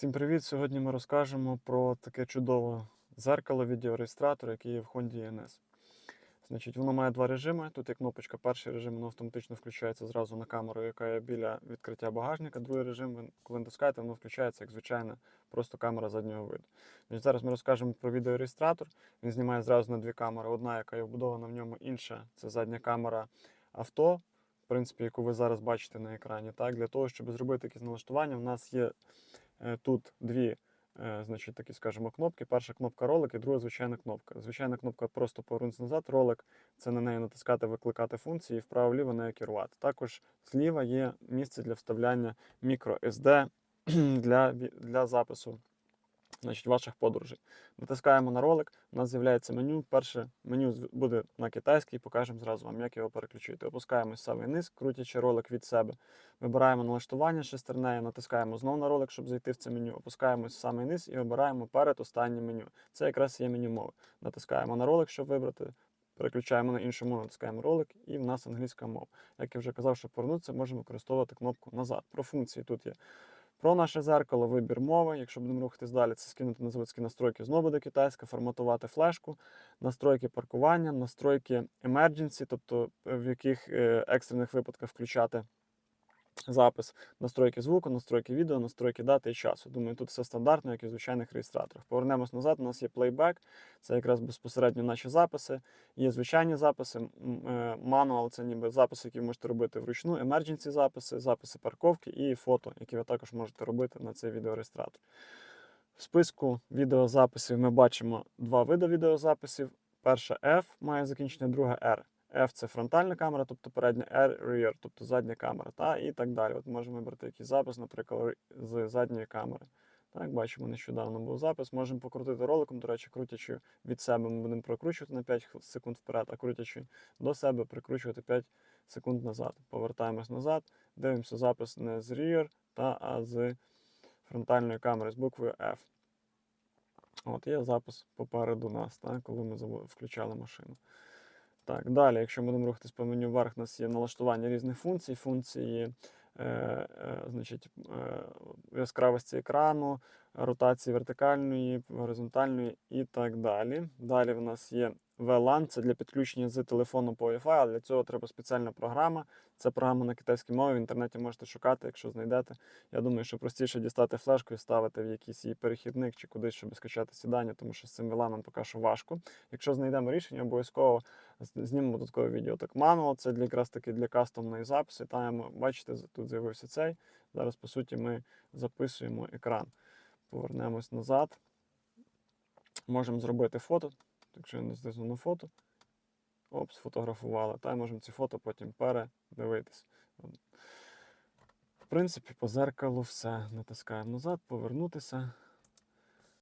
Всім привіт! Сьогодні ми розкажемо про таке чудове зеркало відеореєстратор, який є в Honda NS. Значить, воно має два режими. Тут є кнопочка. Перший режим воно автоматично включається зразу на камеру, яка є біля відкриття багажника. Другий режим, коли натискаєте, воно включається як звичайна просто камера заднього виду. Значить, зараз ми розкажемо про відеореєстратор. Він знімає зразу на дві камери. Одна, яка є вбудована в ньому, інша це задня камера авто, в принципі, яку ви зараз бачите на екрані. Так, Для того, щоб зробити якісь налаштування, в нас є Тут дві, е, значить, такі, скажімо, кнопки. Перша кнопка ролик і друга звичайна кнопка. Звичайна кнопка просто повернутися назад. Ролик це на неї натискати, викликати функції, і вправо-ліво нею керувати. Також зліва є місце для вставляння microSD для, для запису значить, ваших подорожей. Натискаємо на ролик, у нас з'являється меню. Перше меню буде на китайській, покажемо зразу вам, як його переключити. Опускаємось самий низ, крутячи ролик від себе. Вибираємо налаштування шестернею, натискаємо знову на ролик, щоб зайти в це меню. Опускаємось самий низ і обираємо перед останнє меню. Це якраз є меню мови. Натискаємо на ролик, щоб вибрати. Переключаємо на іншу мову, натискаємо ролик, і в нас англійська мова. Як я вже казав, щоб повернутися, можемо використовувати кнопку назад. Про функції тут є. Про наше зеркало, вибір мови. Якщо будемо рухатись далі, це скинути на заводські настройки. Знову буде китайська, форматувати флешку, настройки паркування, настройки emergency, тобто е, в яких е, екстрених випадках включати запис, настройки звуку, настройки відео, настройки дати і часу. Думаю, тут все стандартно, як і в звичайних реєстраторах. Повернемось назад. У нас є плейбек, це якраз безпосередньо наші записи. Є звичайні записи, е, мануал це ніби записи, які ви можете робити вручну, emergency записи, записи парковки і фото, які ви також можете робити на цей відеореєстратор. В списку відеозаписів ми бачимо два види відеозаписів. Перша F має закінчення, друга R. F це фронтальна камера, тобто передня, R rear, тобто задня камера, та і так далі. От можемо вибрати якийсь запис, наприклад, з задньої камери. Так, бачимо, нещодавно був запис. Можемо покрутити роликом, до речі, крутячи від себе, ми будемо прокручувати на 5 секунд вперед, а крутячи до себе, прикручувати 5 секунд назад. Повертаємось назад, дивимося запис не з rear, та, а з фронтальної камери з буквою F. От є запис попереду нас, так, коли ми включали машину. Так, далі, якщо будемо рухатись по меню вверх, у нас є налаштування різних функцій, функції е, е, значить, е, яскравості екрану, ротації вертикальної, горизонтальної і так далі. Далі в нас є VLAN, це для підключення з телефону по Wi-Fi, але для цього треба спеціальна програма. Це програма на китайській мові, в інтернеті можете шукати, якщо знайдете. Я думаю, що простіше дістати флешку і ставити в якийсь її перехідник чи кудись, щоб скачати сідання, тому що з цим VLAN поки що важко. Якщо знайдемо рішення, обов'язково знімемо додаткове відео. Так, мануал це для якраз таки для кастомної записи. Там, бачите, тут з'явився цей. Зараз, по суті, ми записуємо екран. Повернемось назад. Можемо зробити фото. Якщо я не здизну на фото. Оп, сфотографували. Та можемо ці фото потім передивитись. В принципі, по зеркалу все. Натискаємо назад, повернутися.